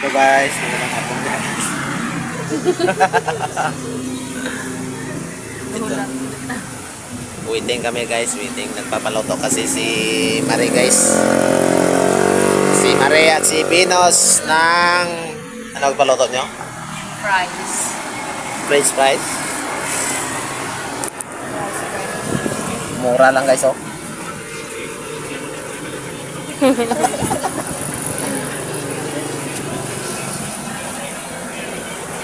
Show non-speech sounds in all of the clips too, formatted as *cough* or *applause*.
So guys, magandang hapon guys. Waiting kami guys, waiting. Nagpapaluto kasi si Mare guys. Si Mare at si Binos ng... Ano paluto nyo? Fries. French fries. Mura lang guys oh. *laughs*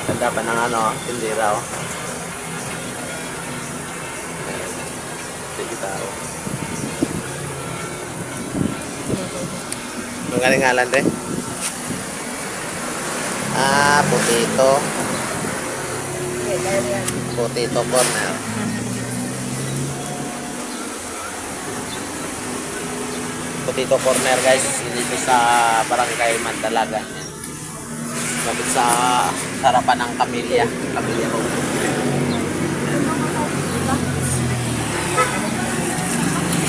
Ganda pa ng ano, tindira oh. Sige tao. Ang galing ngalan rin. Ah, potato. Potato corner. Potato corner guys, dito sa barangay Mandalaga. Lapit sa harapan ng Camilla. Camilla Road.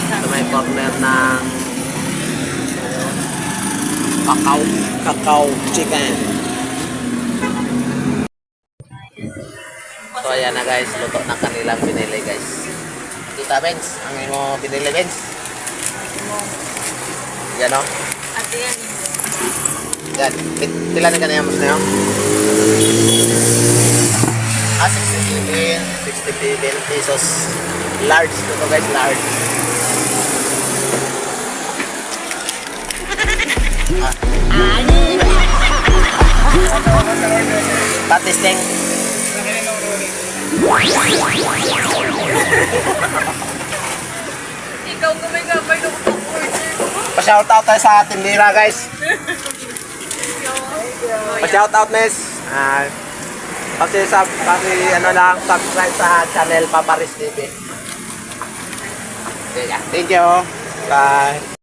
Ito may corner ng kakao, kakao chicken. So ayan na guys, luto na kanilang binili guys. Kita Benz, ang imo binili Benz. Yan o. At yan. Yan. Pila na kanina mas na yun? Ah, 67. 67 pesos. Large. Ito guys, large. Ah. Ikaw gumay-gamay ng order ko. Pa-shoutout tayo sa tindira guys. *laughs* Pa-shoutout Nes. Ah, pati sa pati ano lang subscribe sa channel Paparis TV. Okay, yeah. Thank you. Bye.